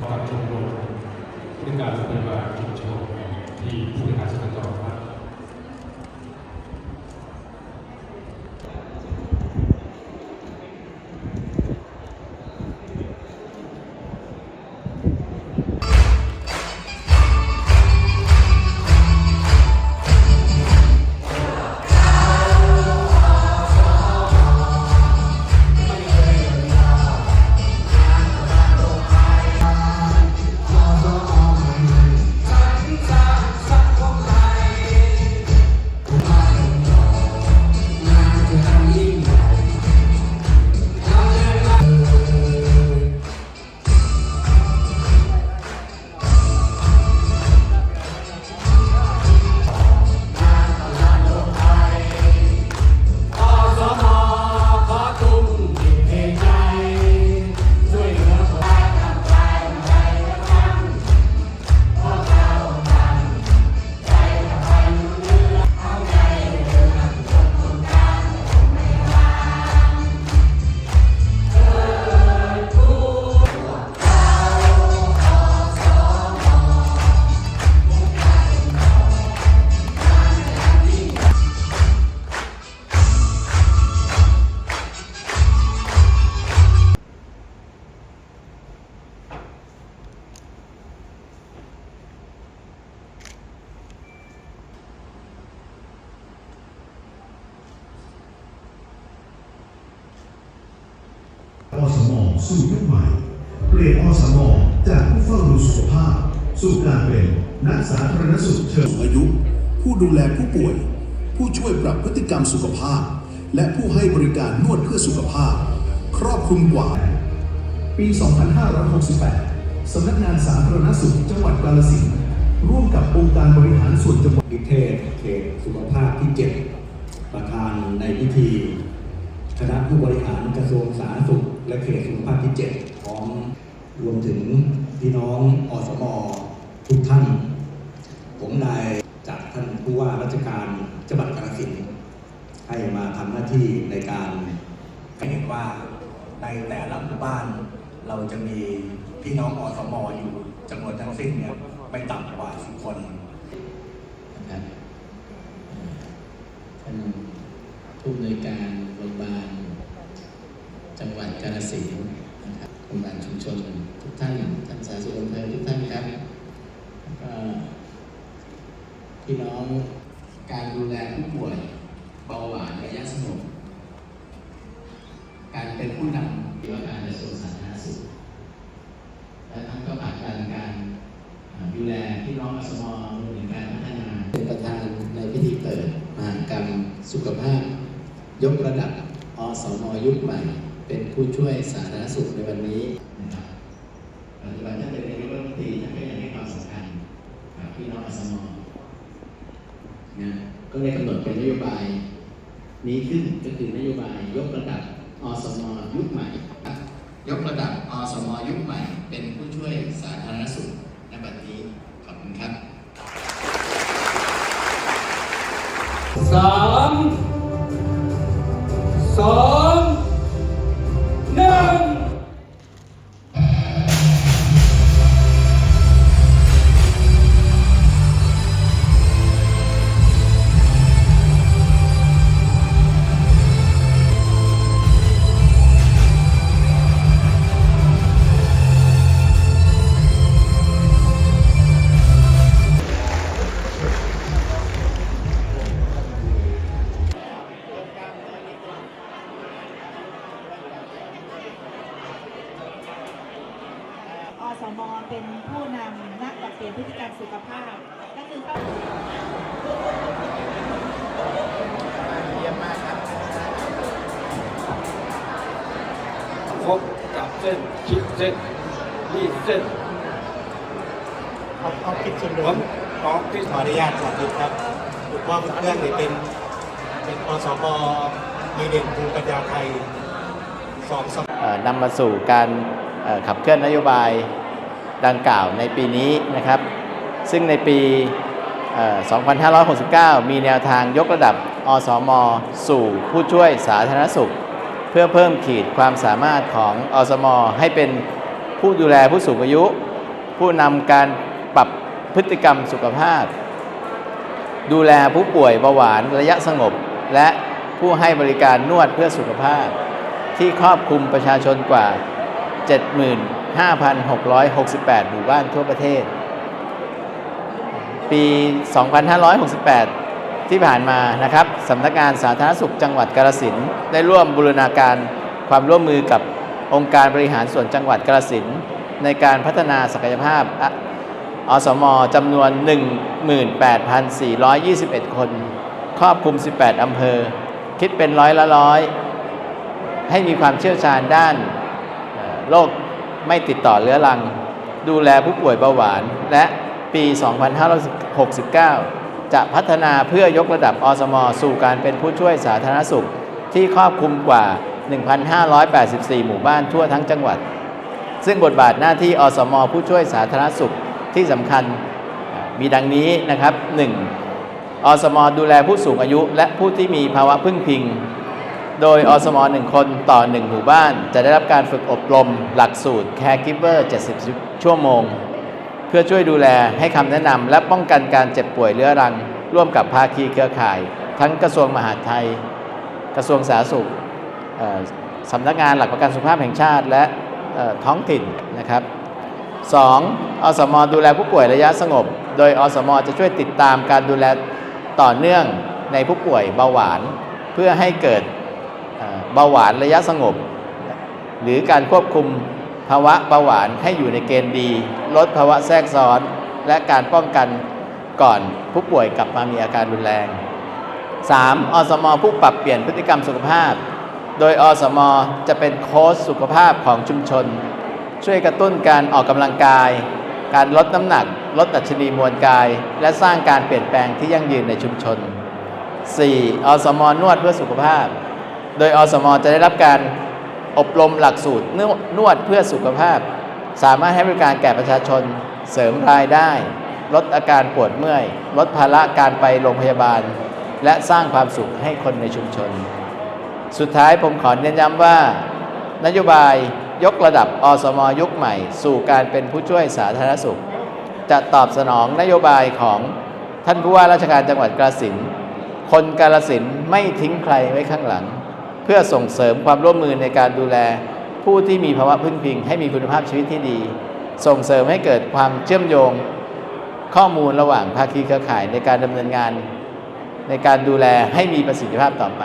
พรชมรมบริการโรงพยาบาลชุมชนที่ผู้บริหารสตจครับอ สมสู่ยุคใหม่ เปลี่ยนอสมจากผู้เฝ้าดูสุขภาพ สู่การเป็นนักสาธารณสุขเชิงสูงอายุ ผู้ดูแลผู้ป่วย ผู้ช่วยปรับพฤติกรรมสุขภาพ และผู้ให้บริการนวดเพื่อสุขภาพ ครอบคลุมกว่า ปี 2568 สำนักงานสาธารณสุขจังหวัดกาฬสินธุ์ร่วมกับองค์การบริหารส่วนจังหวัดนิเทศเขตสุขภาพที่7ประธานในพิธี คณะผู้บริหารกระทรวงสาธารณสุข และเขตสุขภาพที่7พร้อมรวมถึงพี่น้องอสมทุกท่าน ผมนายจากท่านผู้ว่าราชการจังหวัดกาฬสินธุ์ให้มาทำหน้าที่ในการให้เห็นว่าในแต่ละหมู่บ้าน เราจะมีพี่น้องอสมอยู่จำนวนทั้งสิ้นเนี่ยไม่ต่ำกว่า10คนนะครับท่านผู้อำนวยการโรงพยาบาลจังหวัดกาฬ สินธุ์นะครับโรงพยาบาลชุมชนทุกท่านท่านสาธารณสุขอำเภอทุกท่านครับก็พี่น้องการดูแลผู้ป่วยเบาหวานระยะสงบการเป็นผู้นำที่ว่าการกระทรวงสาธารณสุขและท่านก็ผลักดันการอ่าดูแลพี่น้องอสมรวมถึงการพัฒนาเป็นประธานในพิธีเปิดมหากรรมสุขภาพ ยกระดับอสมยุคใหม่ เป็นผู้ช่วยสาธารณสุขในวันนี้นะครับปัจจุบันท่านเป็นนายกรัฐมนตรีท่านก็ยังให้ความสำคัญกับพี่น้องอสมนะก็เลยกำหนดเป็นนโยบายนี้ขึ้นก็คือนโยบายยกระดับอสมยุคใหม่ยกระดับอสมยุคใหม่ เป็นผู้ช่วยสาธารณสุขในบัดนี้ขอบคุณครับสามสอง เส้นคิดเส้นรีดเส้นเอาเอาคิดส่วนผรวมมขอที่ขออนุญาตสาธิตครับผมว่าเพื่อนนี่เป็นเป็นอสมมีเด่นภูมิปัญญาไทยสองสมเอ่อนำมาสู่การเอ่อขับเคลื่อนนโยบายดังกล่าวในปีนี้นะครับ ซึ่งในปีเอ่อ2569 มีแนวทางยกระดับอสม สู่ผู้ช่วยสาธารณสุข เพื่อเพิ่มขีดความสามารถของอสมอให้เป็นผู้ดูแลผู้สูงอายุ ผู้นำการปรับพฤติกรรมสุขภาพ ดูแลผู้ป่วยเบาหวานระยะสงบ และผู้ให้บริการนวดเพื่อสุขภาพ ที่ครอบคลุมประชาชนกว่า 75,668 หมู่บ้านทั่วประเทศ ปี 2568 ที่ผ่านมานะครับสำนักงานสาธารณสุขจังหวัดกาฬสินได้ร่วมบูรณาการความร่วมมือกับองค์การบริหารส่วนจังหวัดกาฬสินในการพัฒนาศักยภาพออสมจำนวน 18,421 คน ครอบคลุม 18 อำเภอ คิดเป็นร้อยละร้อย ให้มีความเชี่ยวชาญด้านโรคไม่ติดต่อเรื้อรัง ดูแลผู้ป่วยเบาหวาน และปี 2569 จะพัฒนาเพื่อยกระดับอสม สู่การเป็นผู้ช่วยสาธารณสุข ที่ครอบคลุมกว่า 1,584 หมู่บ้านทั่วทั้งจังหวัด ซึ่งบทบาทหน้าที่อสม ผู้ช่วยสาธารณสุขที่สำคัญมีดังนี้นะครับ 1. อสม ดูแลผู้สูงอายุ และผู้ที่มีภาวะพึ่งพิง โดยอสมหนึ่งคนต่อ 1 หมู่บ้าน จะได้รับการฝึกอบรม หลักสูตร Caregiver 70 ชั่วโมง เพื่อช่วยดูแลให้คำแนะนำและป้องกันการเจ็บป่วยเรื้อรัง ร่วมกับภาคีเครือข่าย ทั้งกระทรวงมหาดไทย กระทรวงสาธารณสุขสำนักงานหลักประกันสุขภาพแห่งชาติและท้องถิ่นนะครับ 2. อสมดูแลผู้ป่วยระยะสงบ โดยอสมจะช่วยติดตามการดูแลต่อเนื่องในผู้ป่วยเบาหวาน เพื่อให้เกิดเบาหวานระยะสงบ หรือการควบคุม ภาวะเบาหวานให้อยู่ในเกณฑ์ดี ลดภาวะแทรกซ้อน และการป้องกันก่อนผู้ป่วยกลับมามีอาการรุนแรง 3. อสมผู้ปรับเปลี่ยนพฤติกรรมสุขภาพ โดยอสมจะเป็นโค้ชสุขภาพของชุมชน ช่วยกระตุ้นการออกกำลังกาย การลดน้ำหนัก ลดดัชนีมวลกาย และสร้างการเปลี่ยนแปลงที่ยั่งยืนในชุมชน 4. อสมนวดเพื่อสุขภาพ โดยอสมจะได้รับการ อบรมหลักสูตรนวดนวดเพื่อสุขภาพ สามารถให้บริการแก่ประชาชนเสริมรายได้ ลดอาการปวดเมื่อย ลดภาระการไปโรงพยาบาล และสร้างความสุขให้คนในชุมชน สุดท้ายผมขอเน้นย้ำว่า นโยบายยกระดับอสมยุคใหม่ สู่การเป็นผู้ช่วยสาธารณสุข จะตอบสนองนโยบายของท่านผู้ว่าราชการจังหวัดกาฬสินคนกาฬสินไม่ทิ้งใครไว้ข้างหลัง พื่อส่งเสริมความร่วมมือในการดูแล ผู้ที่มีภาวะพึ่งพิง ให้มีคุณภาพชีวิตที่ดี ส่งเสริมให้เกิดความเชื่อมโยง ข้อมูลระหว่างภาคีเครือข่ายในการดำเนินงาน ในการดูแลให้มีประสิทธิภาพต่อไป